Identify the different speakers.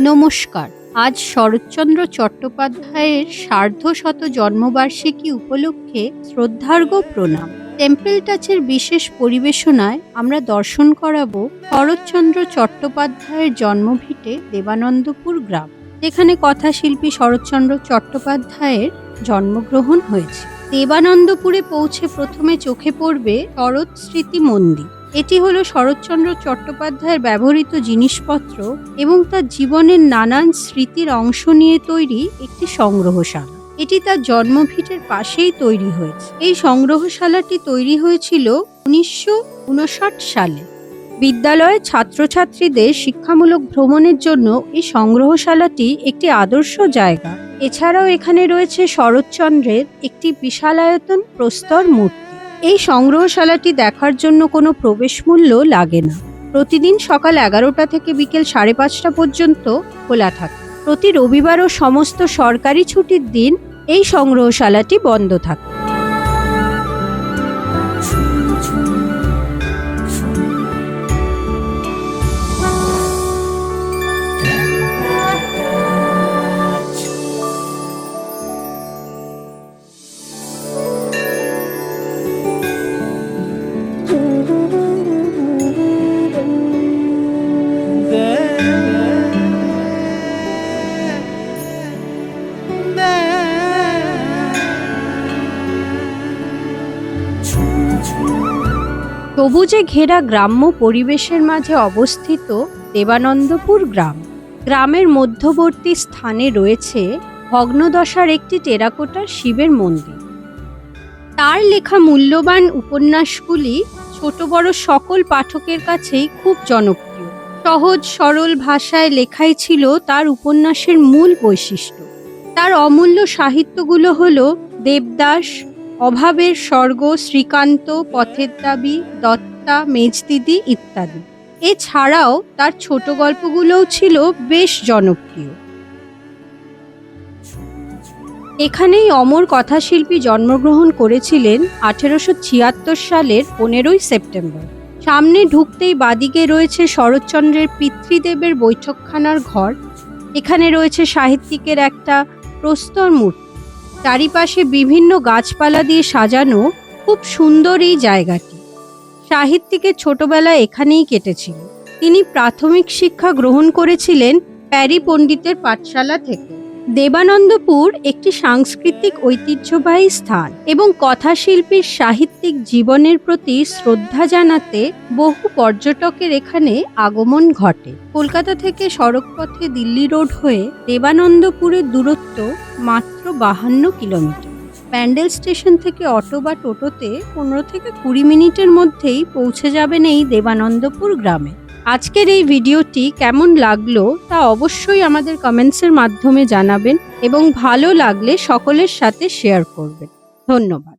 Speaker 1: নমস্কার। আজ শরৎচন্দ্র চট্টোপাধ্যায়ের সার্ধশত জন্মবার্ষিকী উপলক্ষে শ্রদ্ধার্ঘ প্রণাম। টেম্পল টাচের বিশেষ পরিবেশনায় আমরা দর্শন করাবো শরৎচন্দ্র চট্টোপাধ্যায়ের জন্মভিটে দেবানন্দপুর গ্রাম। যেখানে কথাশিল্পী শরৎচন্দ্র চট্টোপাধ্যায়ের জন্মগ্রহণ হয়েছে। দেবানন্দপুরে পৌঁছে প্রথমে চোখে পড়বে শরৎ স্মৃতি মন্দির। এটি হলো শরৎচন্দ্র চট্টোপাধ্যায়ের ব্যবহৃত জিনিসপত্র এবং তার জীবনের নানান স্মৃতির অংশ নিয়ে তৈরি একটি সংগ্রহশালা। এটি তার জন্মভিটের পাশেই তৈরি হয়েছে। এই সংগ্রহশালাটি তৈরি হয়েছিল উনিশশো উনষাট সালে। বিদ্যালয়ে ছাত্রছাত্রীদের শিক্ষামূলক ভ্রমণের জন্য এই সংগ্রহশালাটি একটি আদর্শ জায়গা। এছাড়াও এখানে রয়েছে শরৎচন্দ্রের একটি বিশালায়তন প্রস্তর মূর্তি। এই সংগ্রহশালাটি দেখার জন্য কোনো প্রবেশ মূল্য লাগে না। প্রতিদিন সকাল এগারোটা থেকে বিকেল সাড়ে পাঁচটা পর্যন্ত খোলা থাকে। প্রতি রবিবার ও সমস্ত সরকারি ছুটির দিন এই সংগ্রহশালাটি বন্ধ থাকে। সবুজে ঘেরা গ্রাম্য পরিবেশের মাঝে অবস্থিত দেবানন্দপুর গ্রাম, গ্রামের মধ্যবর্তী স্থানে রয়েছে ভগ্নদশার একটি টেরাকোটার শিবের মন্দির। তার লেখা মূল্যবান উপন্যাসগুলি ছোট বড় সকল পাঠকের কাছেই খুব জনপ্রিয়। সহজ সরল ভাষায় লেখাই ছিল তার উপন্যাসের মূল বৈশিষ্ট্য। তার অমূল্য সাহিত্যগুলো হল দেবদাস অভাবের স্বর্গ, শ্রীকান্ত, পথের দাবি, দত্তা, মেজদিদি ইত্যাদি। এছাড়াও তার ছোট গল্পগুলোও ছিল বেশ জনপ্রিয়। এখানেই অমর কথাশিল্পী জন্মগ্রহণ করেছিলেন আঠেরোশো ছিয়াত্তর সালের পনেরোই সেপ্টেম্বর। সামনে ঢুকতেই বাদিকে রয়েছে শরৎচন্দ্রের পিতৃদেবের বৈঠকখানার ঘর। এখানে রয়েছে সাহিত্যিকের একটা প্রস্তর মূর্তি। চারিপাশে বিভিন্ন গাছপালা দিয়ে সাজানো খুব সুন্দর এই জায়গাটি। সাহিত্যিকের ছোটবেলা এখানেই কেটেছিল। তিনি প্রাথমিক শিক্ষা গ্রহণ করেছিলেন প্যারি পণ্ডিতের পাঠশালা থেকে। দেবানন্দপুর একটি সাংস্কৃতিক ঐতিহ্যবাহী স্থান এবং কথাশিল্পীর সাহিত্যিক জীবনের প্রতি শ্রদ্ধা জানাতে বহু পর্যটকের এখানে আগমন ঘটে। কলকাতা থেকে সড়কপথে দিল্লি রোড হয়ে দেবানন্দপুরের দূরত্ব মাত্র বাহান্ন কিলোমিটার। প্যান্ডেল স্টেশন থেকে অটো বা টোটোতে পনেরো থেকে কুড়ি মিনিটের মধ্যেই পৌঁছে যাবেন এই দেবানন্দপুর গ্রামে। আজকের এই ভিডিওটি কেমন লাগল তা অবশ্যই আমাদের কমেন্টসের মাধ্যমে জানাবেন এবং ভালো লাগলে সকলের সাথে শেয়ার করবেন। ধন্যবাদ।